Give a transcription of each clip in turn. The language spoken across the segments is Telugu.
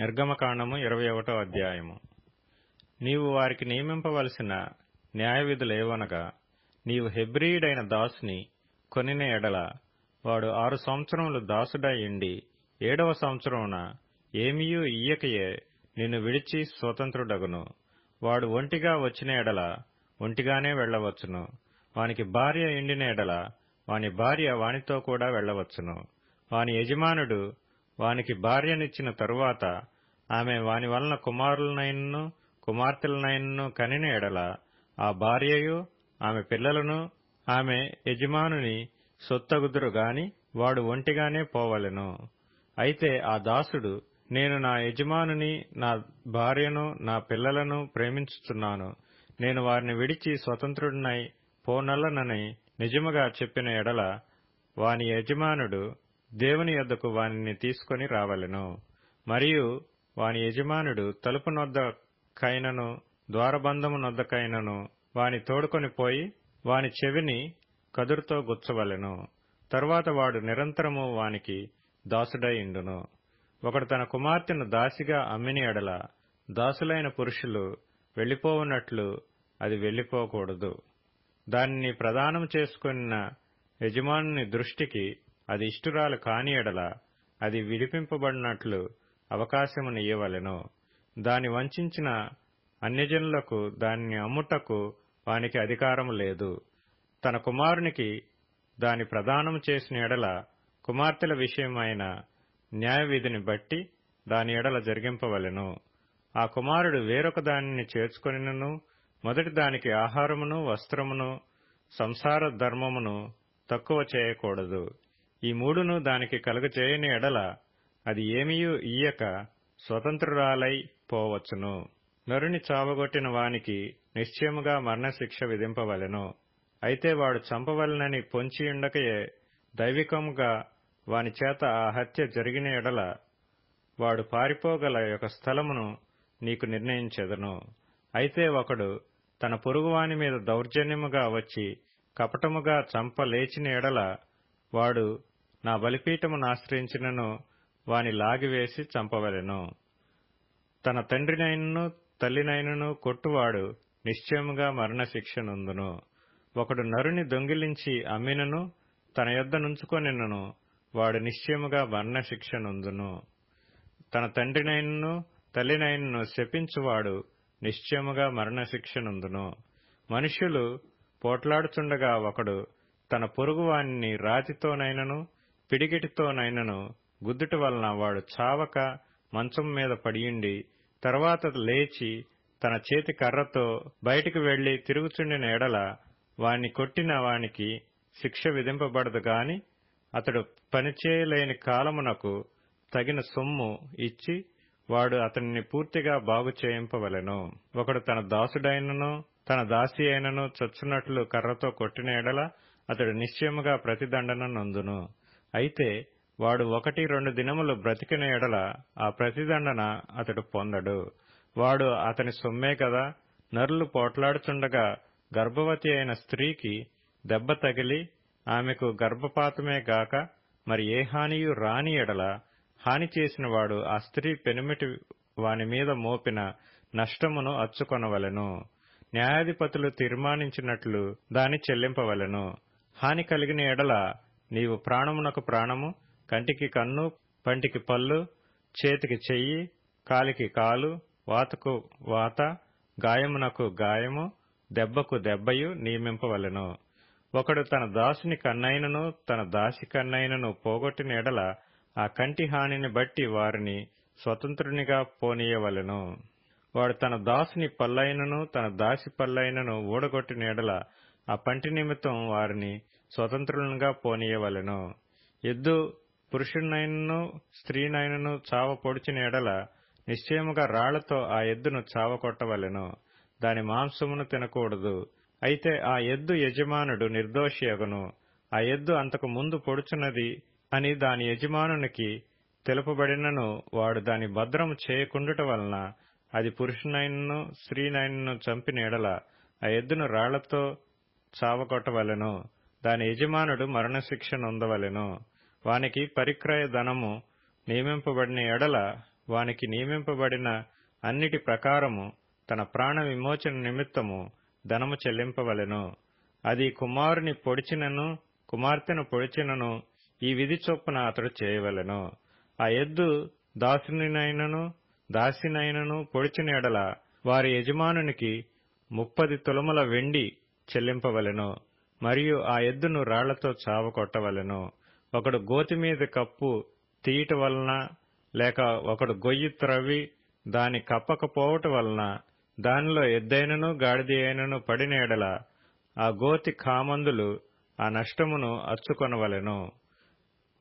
నిర్గమకాండము ఇరవై ఒకటో అధ్యాయము. నీవు వారికి నియమింపవలసిన న్యాయవిధులేవనగా నీవు హెబ్రీయుడైన దాసుని కొనిన ఎడల వాడు ఆరు సంవత్సరములు దాసుడై ఉండి ఏడవ సంవత్సరమున ఏమీయూ ఇయ్యకయే నిన్ను విడిచి స్వతంత్రుడగును. వాడు ఒంటిగా వచ్చిన ఎడల ఒంటిగానే వెళ్ళవచ్చును. వానికి భార్య ఎండిన ఎడల వాని భార్య వానితో కూడా వెళ్ళవచ్చును. వాని యజమానుడు వానికి భార్యనిచ్చిన తరువాత ఆమె వాని వలన కుమారులనైనను కుమార్తెలనైనను కనిన ఎడల ఆ భార్యయు ఆమె పిల్లలను ఆమె యజమానుని సొత్తగుదురు గాని వాడు ఒంటిగానే పోవలెను. అయితే ఆ దాసుడు నేను నా యజమానుని నా భార్యను నా పిల్లలను ప్రేమించుచున్నాను. నేను వారిని విడిచి స్వతంత్రుడినై పోనల్లనని నిజముగా చెప్పిన ఎడల వాని యజమానుడు దేవుని యొద్దకు వానిని తీసుకొని రావలెను. మరియు వాని యజమానుడు తలుపు నొద్దకైనను ద్వారబంధము నొద్దకైనను వాని తోడుకొని పోయి వాని చెవిని కదురుతో గుచ్చవలెను. తరువాత వాడు నిరంతరము వానికి దాసుడై ఇండును ఒకడు తన కుమార్తెను దాసిగా అమ్మిని ఎడల దాసులైన పురుషులు వెళ్ళిపోవునట్లు అది వెళ్ళిపోకూడదు దానిని ప్రదానం చేసుకున్న యజమానుని దృష్టికి అది ఇష్టురాలు కాని ఎడల అది విడిపింపబడినట్లు అవకాశమునియ్యవలెను దాని వంచిన అన్యజనులకు దానిని అమ్ముటకు వానికి అధికారము లేదు. తన కుమారునికి దాని ప్రదానం చేసిన ఎడల కుమార్తెల విషయమైన న్యాయవిధిని బట్టి దాని ఎడల జరిగింపవలెను. ఆ కుమారుడు వేరొక దానిని చేర్చుకొనినను మొదటి దానికి ఆహారమును వస్త్రమును సంసార ధర్మమును తక్కువ చేయకూడదు. ఈ మూడును దానికి కలుగచేయని ఎడల అది ఏమీయూ ఇయ్యక స్వతంత్రురాలై పోవచ్చును. నరుని చావగొట్టిన వానికి నిశ్చయముగా మరణశిక్ష విధింపవలెను. అయితే వాడు చంపవలనని పొంచియుండకయే దైవికముగా వాని చేత ఆ హత్య జరిగిన ఎడల వాడు పారిపోగల యొక్క స్థలమును నీకు నిర్ణయించెదను. అయితే ఒకడు తన పొరుగువాని మీద దౌర్జన్యముగా వచ్చి కపటముగా చంప లేచిన ఎడల వాడు నా బలిపీఠమును ఆశ్రయించినను వాని లాగివేసి చంపవలెను. తన తండ్రినైనను తల్లినైనను కొట్టువాడు నిశ్చయముగా మరణశిక్షనుందును. ఒకడు నరుని దొంగిలించి అమ్మినను తన యొద్ద నుంచుకొనినను వాడు నిశ్చయముగా మరణశిక్షనుందును. తన తండ్రినైనను తల్లినైనను శపించువాడు నిశ్చయముగా మరణశిక్షనుందును. మనుష్యులు పోట్లాడుచుండగా ఒకడు తన పొరుగువానిని రాతితోనైనను పిడికిటితోనైనను గుద్దుట వలన వాడు చావక మంచం మీద పడియుండి తర్వాత లేచి తన చేతి కర్రతో బయటికి వెళ్ళి తిరుగుచుండిన ఎడల వాణ్ణి కొట్టిన వానికి శిక్ష విధింపబడదు గాని అతడు పనిచేయలేని కాలమునకు తగిన సొమ్ము ఇచ్చి వాడు అతనిని పూర్తిగా బాగు చేయింపవలెను. ఒకడు తన దాసుడైనను తన దాసి అయినను చచ్చునట్లు కర్రతో కొట్టిన ఎడల అతడు నిశ్చయముగా ప్రతిదండన నందును. అయితే వాడు ఒకటి రెండు దినములు బ్రతికిన ఎడల ఆ ప్రతిదండన అతడు పొందడు. వాడు అతని సొమ్మే కదా నరులు పోట్లాడుచుండగా గర్భవతి అయిన స్త్రీకి దెబ్బ తగిలి ఆమెకు గర్భపాతమే గాక మరి ఏ హానియు రాని ఎడల హాని చేసిన వాడు ఆ స్త్రీ పెనిమిటి వాని మీద మోపిన నష్టమును అచ్చుకొనవలెను. న్యాయాధిపతులు తీర్మానించినట్లు దాని చెల్లింపవలెను. హాని కలిగిన ఎడల నీవు ప్రాణమునకు ప్రాణము కంటికి కన్ను పంటికి పళ్ళు చేతికి చెయ్యి కాలికి కాలు వాతకు వాత గాయమునకు గాయము దెబ్బకు దెబ్బయు నియమింపవలెను. ఒకడు తన దాసుని కన్నైనను తన దాసి కన్నైనను పోగొట్టిన ఎడల ఆ కంటి హానిని బట్టి వారిని స్వతంత్రునిగా పోనీయవలెను. వాడు తన దాసుని పల్లైనను తన దాసి పల్లైనను ఊడగొట్టిన ఎడల ఆ పంటి నిమిత్తం వారిని స్వతంత్రులనుగా పోనీయవలెను. ఎద్దు పురుషునైనను స్త్రీనైనను చావ పొడిచిన ఎడల నిశ్చయముగా రాళ్ళతో ఆ ఎద్దును చావ కొట్టవలెను. దాని మాంసమును తినకూడదు. అయితే ఆ ఎద్దు యజమానుడు నిర్దోషియగును ఆ ఎద్దు అంతకు ముందు పొడుచున్నది అని దాని యజమానునికి తెలుపబడినను వాడు దాని భద్రము చేయకుండుట వలన అది పురుషునైనను స్త్రీనైనను చంపిన ఎడల ఆ ఎద్దును రాళ్ళతో చావగొట్టవలెను. దాని యజమానుడు మరణశిక్ష నొందవలెను వానికి పరిక్రయ ధనము నియమింపబడిన ఎడల వానికి నియమింపబడిన అన్నిటి ప్రకారము తన ప్రాణ విమోచన నిమిత్తము ధనము చెల్లింపవలెను. అది కుమారుని పొడిచినను కుమార్తెను పొడిచినను ఈ విధి చొప్పున అతడు చేయవలెను. ఆ ఎద్దు దాసునినైనను దాసినైనను పొడిచిన ఎడల వారి యజమానునికి ముప్పది తులముల వెండి చెల్లింపవలెను మరియు ఆ ఎద్దును రాళ్ళతో చావకొట్టవలెను ఒకడు గోతి మీద కప్పు తీయట వలన లేక ఒకడు గొయ్యి త్రవ్వి దాని కప్పకపోవట వలన దానిలో ఎద్దైనను గాడిద అయినను పడిన ఎడల ఆ గోతి కామందులు ఆ నష్టమును అచ్చుకొనవలెను.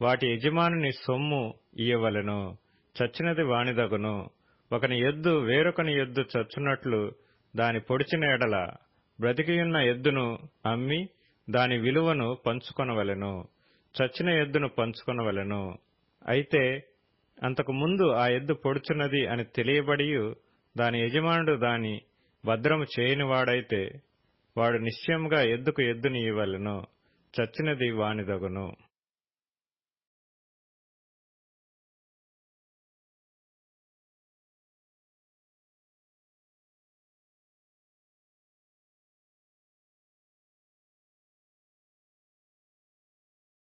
వాటి యజమానుని సొమ్ము ఇయ్యవలెను. చచ్చినది వానిదగును. ఒకని ఎద్దు వేరొకని ఎద్దు చచ్చునట్లు దాని పొడిచిన ఎడల బ్రతికియున్న ఎద్దును అమ్మి దాని విలువను పంచుకొనవలెను. చచ్చిన ఎద్దును పంచుకొనవలెను. అయితే అంతకు ముందు ఆ ఎద్దు పొడుచున్నది అని తెలియబడియు దాని యజమానుడు దాని భద్రము చేయనివాడైతే వాడు నిశ్చయముగా ఎద్దుకు ఎద్దుని ఇవ్వలెను. చచ్చినది వానిదగును.